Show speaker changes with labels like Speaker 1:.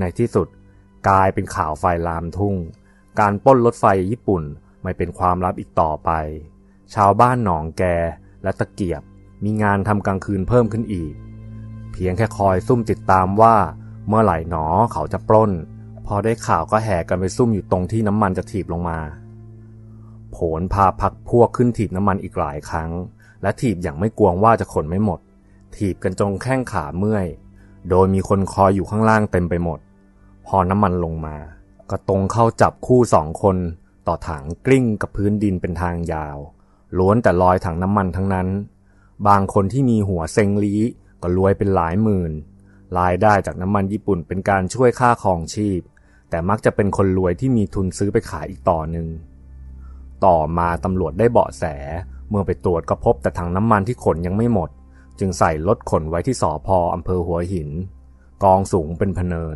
Speaker 1: ในที่สุด กลายเป็นข่าวไฟลามทุ่ง การปล้นรถไฟญี่ปุ่นไม่เป็นความลับอีกต่อไป ชาวบ้านหนองแกและตะเกียบมีงานทำกลางคืนเพิ่มขึ้นอีก เพียงแค่คอยซุ่มติดตามว่า เมื่อไหร่หนอเขาจะปล้น พอได้ข่าวก็แห่กันไปซุ่มอยู่ตรงที่น้ำมันจะถีบลงมาโผลพาพักพวกขึ้นถีบน้ำมันอีกหลายครั้ง และถีบอย่างไม่กวงว่าจะขนไม่หมด ถีบกันจงแข้งขาเมื่อย โดยมีคนคอยอยู่ข้างล่างเต็มไปหมด พอน้ำมันลงมา ก็ตรงเข้าจับคู่สองคนต่อถังกลิ้งกับพื้นดินเป็นทางยาว ล้วนแต่ลอยถังน้ำมันทั้งนั้น บางคนที่มีหัวเซ็งลี้ก็รวยเป็นหลายหมื่น รายได้จากน้ำมันญี่ปุ่นเป็นการช่วยค่าครองชีพ แต่มักจะเป็นคนรวยที่มีทุนซื้อไปขายอีกต่อหนึ่ง ต่อมาตำรวจได้เบาะแส เมื่อไปตรวจก็พบแต่ถังน้ำมันที่ขนยังไม่หมด จึงใส่รถขนไว้ที่สอพออำเภอหัวหิน กองสูงเป็นพเนิน